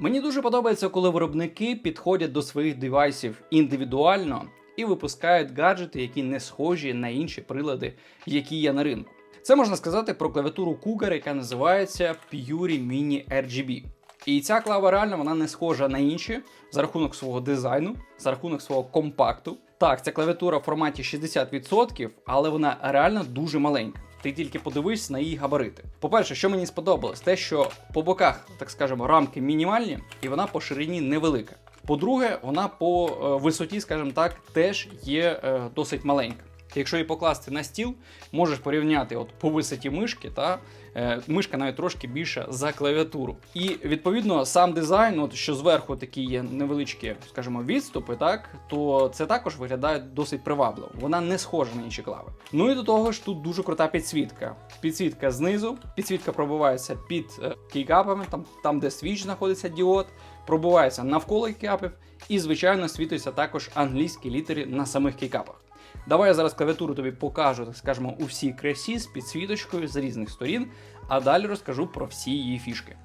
Мені дуже подобається, коли виробники підходять до своїх девайсів індивідуально і випускають гаджети, які не схожі на інші прилади, які є на ринку. Це можна сказати про клавіатуру Cougar, яка називається Puri Mini RGB. І ця клава реально вона не схожа на інші за рахунок свого дизайну, за рахунок свого компакту. Так, ця клавіатура в форматі 60%, але вона реально дуже маленька. Ти тільки подивись на її габарити. По-перше, що мені сподобалось, те, що по боках, так скажемо, рамки мінімальні, і вона по ширині невелика. По-друге, вона по е, висоті, скажімо так, теж є е, досить маленька. Якщо її покласти на стіл, можеш порівняти от по висоті мишки, та е, мишка навіть трошки більша за клавіатуру. І відповідно сам дизайн, от що зверху такі є невеличкі, скажімо, відступи, так то це також виглядає досить привабливо. Вона не схожа на інші клави. Ну і до того ж, тут дуже крута підсвітка. Підсвітка знизу, підсвітка пробивається під е, кейкапами, там, там де свіч знаходиться діод, пробивається навколо кейкапів, і звичайно світиться також англійські літери на самих кейкапах. Давай я зараз клавіатуру тобі покажу, так скажемо, у всій красі з підсвіточкою з різних сторін, а далі розкажу про всі її фішки.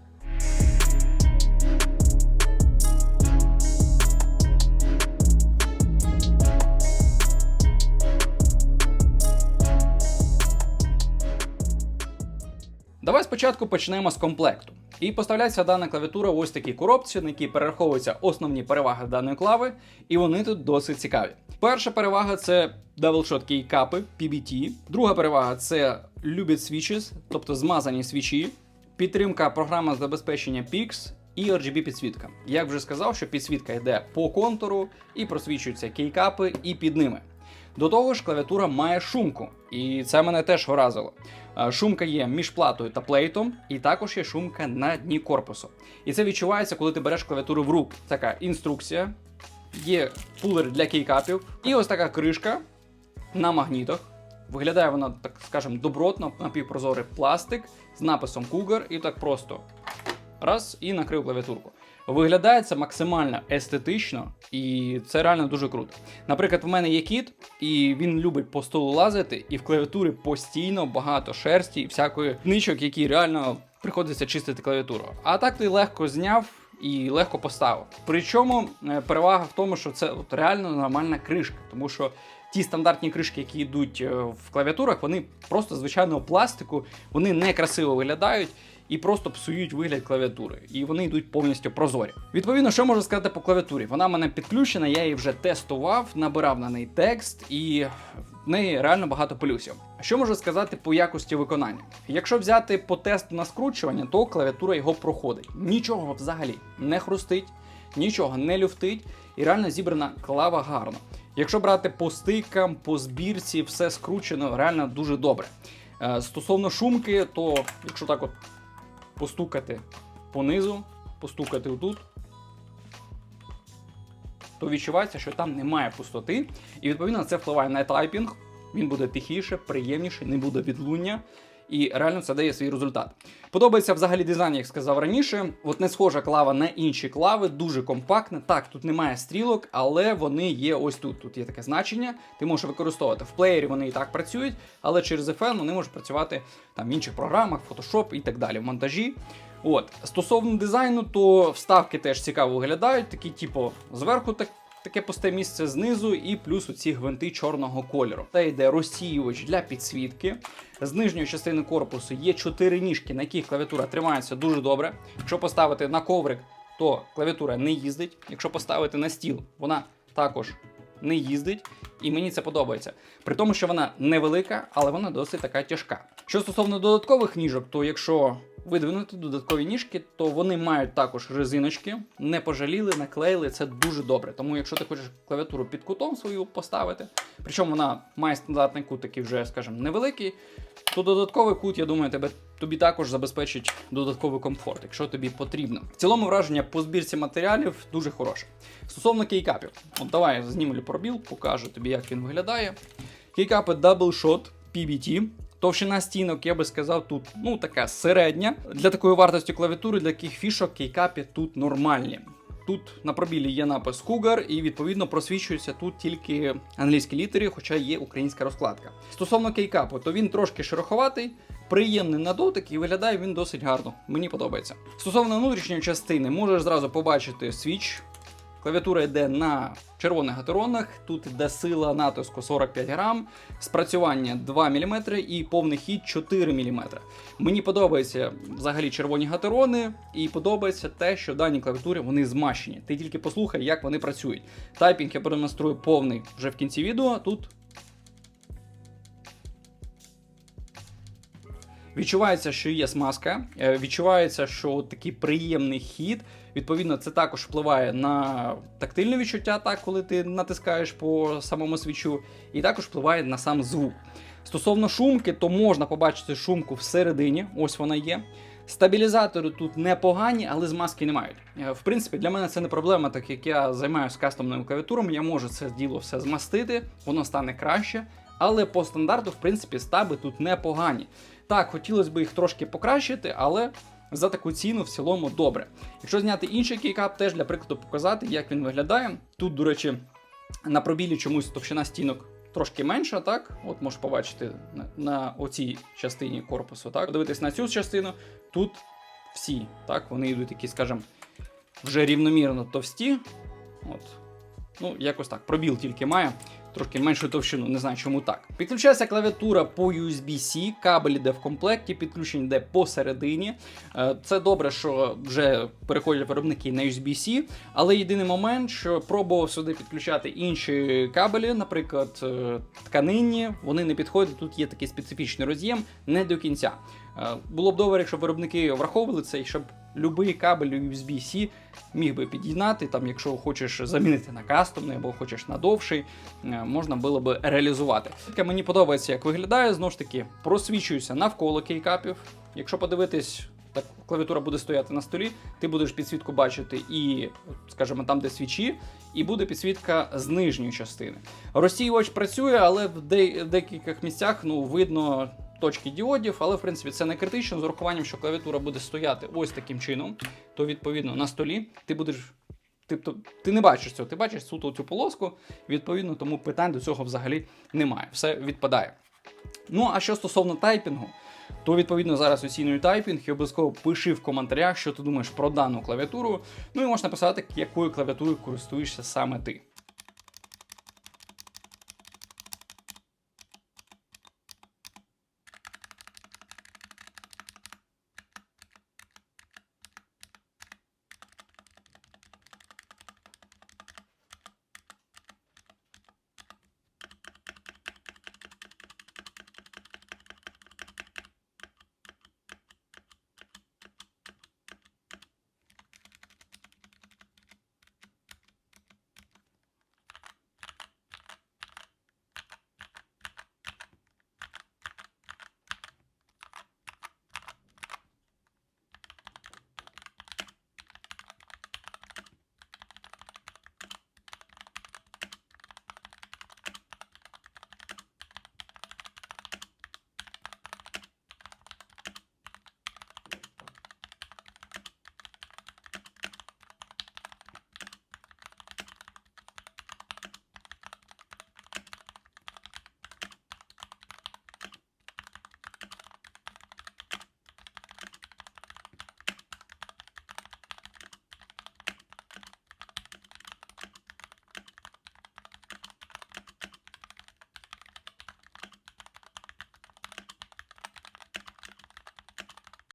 Давай спочатку почнемо з комплекту. І поставляється дана клавіатура в ось такій коробці, на якій перераховуються основні переваги даної клави, і вони тут досить цікаві. Перша перевага це DoubleShot кейкапи PBT. Друга перевага це Lubit Switches, тобто змазані свічі, підтримка програми забезпечення PIX і RGB підсвітка. Як вже сказав, що підсвітка йде по контуру і просвічуються кейкапи і під ними. До того ж, клавіатура має шумку, і це мене теж вразило. Е, Шумка є між платою та плейтом, і також є шумка на дні корпусу. І це відчувається, коли ти береш клавіатуру в руку. Така інструкція, є пулер для кейкапів, і ось така кришка на магнітах. Виглядає вона, так скажемо, добротно, напівпрозорий пластик з написом Cougar, і так просто раз і накрив клавіатурку. Виглядає це максимально естетично, і це реально дуже круто. Наприклад, в мене є кіт, і він любить по столу лазити, і в клавіатурі постійно багато шерсті і всякої ничок, які реально приходиться чистити клавіатуру. А так ти легко зняв. І легко поставив. Причому е, перевага в тому, що це от реально нормальна кришка, тому що ті стандартні кришки, які йдуть е, в клавіатурах, вони просто звичайного пластику, вони некрасиво виглядають і просто псують вигляд клавіатури. І вони йдуть повністю прозорі. Відповідно, що можу сказати по клавіатурі? Вона в мене підключена, я її вже тестував, набирав на неї текст, і в неї реально багато плюсів. Що можу сказати по якості виконання? Якщо взяти по тесту на скручування, то клавіатура його проходить. Нічого взагалі не хрустить, нічого не люфтить, і реально зібрана клава гарно. Якщо брати по стикам, по збірці, все скручено реально дуже добре. Е, Стосовно шумки, то якщо так от постукати понизу, постукати отут, то відчувається, що там немає пустоти, і відповідно це впливає на тайпінг. Він буде тихіше, приємніше, не буде відлуння. І реально це дає свій результат. Подобається взагалі дизайн, як сказав раніше. От не схожа клава на інші клави, дуже компактна. Так, тут немає стрілок, але вони є ось тут. Тут є таке значення. Ти можеш використовувати в плеєрі, вони і так працюють, але через FN вони можуть працювати там в інших програмах, Photoshop і так далі, в монтажі. От стосовно дизайну, то вставки теж цікаво виглядають. Такі, типу, зверху так. Таке пусте місце знизу, і плюс оці гвинти чорного кольору. Це йде розсіювач для підсвітки. З нижньої частини корпусу є чотири ніжки, на яких клавіатура тримається дуже добре. Якщо поставити на коврик, то клавіатура не їздить. Якщо поставити на стіл, вона також не їздить. І мені це подобається. При тому, що вона невелика, але вона досить така тяжка. Що стосовно додаткових ніжок, то якщо видвинути додаткові ніжки, то вони мають також резиночки, не пожаліли, наклеїли. Це дуже добре. Тому, якщо ти хочеш клавіатуру під кутом свою поставити, причому вона має стандартний кут, такий вже, скажімо, невеликий, то додатковий кут, я думаю, тебе тобі також забезпечить додатковий комфорт, якщо тобі потрібно. В цілому враження по збірці матеріалів дуже хороше. Стосовно кейкапів, от давай я знімлю пробіл, покажу тобі, як він виглядає. Кейкапи Double Shot PBT. Товщина стінок, я би сказав, тут ну така середня. Для такої вартості клавіатури, для таких фішок, кейкапи тут нормальні. Тут на пробілі є напис Cougar і відповідно просвічуються тут тільки англійські літери, хоча є українська розкладка. Стосовно кейкапу, то він трошки шероховатий, приємний на дотик і виглядає він досить гарно. Мені подобається. Стосовно внутрішньої частини, можеш зразу побачити свіч. Клавіатура йде на червоних гатеронах, тут йде сила натиску 45 грам, спрацювання 2 мм і повний хід 4 мм. Мені подобаються взагалі червоні гатерони, і подобається те, що дані клавіатури вони змащені. Ти тільки послухай, як вони працюють. Тайпінг я продемонструю повний вже в кінці відео. Тут Відчувається, що є смазка, е, відчувається, що такий приємний хід. Відповідно, це також впливає на тактильне відчуття, так, коли ти натискаєш по самому свічу, і також впливає на сам звук. Стосовно шумки, то можна побачити шумку всередині, ось вона є. Стабілізатори тут непогані, але змазки не мають. Е, В принципі, для мене це не проблема, так як я займаюся кастомними клавіатурами, я можу це діло все змастити, воно стане краще. Але по стандарту, в принципі, стаби тут непогані. Так, хотілося б їх трошки покращити, але за таку ціну в цілому добре. Якщо зняти інший кейкап, теж для прикладу показати, як він виглядає. Тут, до речі, на пробілі чомусь товщина стінок трошки менша, так? От можеш побачити на, на оцій частині корпусу, так? Подивитись на цю частину, тут всі, так, вони йдуть такі, скажімо, вже рівномірно товсті. От. Ну, якось так. Пробіл тільки має. Трошки меншу товщину, не знаю чому так. Підключається клавіатура по USB-C, кабель йде в комплекті, підключення йде посередині. Е, Це добре, що вже переходять виробники на USB-C, але єдиний момент, що пробував сюди підключати інші кабелі, наприклад, е, тканинні, вони не підходять. Тут є такий специфічний роз'єм, не до кінця. Е, Було б добре, якщо виробники враховували це, і щоб будь-який кабель USB-C міг би під'єднати, там, якщо хочеш замінити на кастомний або хочеш на довший, е, можна було би реалізувати. Мені подобається, як виглядає. Знову ж таки, просвічуюся навколо кейкапів. Якщо подивитись, так клавіатура буде стояти на столі, ти будеш підсвітку бачити і, скажімо, там, де свічі, і буде підсвітка з нижньої частини. Розсіювач працює, але в де- декількох місцях ну, видно точки діодів, але в принципі це не критично з урахуванням, що клавіатура буде стояти ось таким чином, то відповідно на столі ти будеш. Тобто ти не бачиш цього, ти бачиш суто цю полоску, відповідно, тому питань до цього взагалі немає. Все відпадає. Ну, а що стосовно тайпінгу, то відповідно зараз оцінюю тайпінг і обов'язково пиши в коментарях, що ти думаєш про дану клавіатуру. Ну і можеш написати, якою клавіатурою користуєшся саме ти.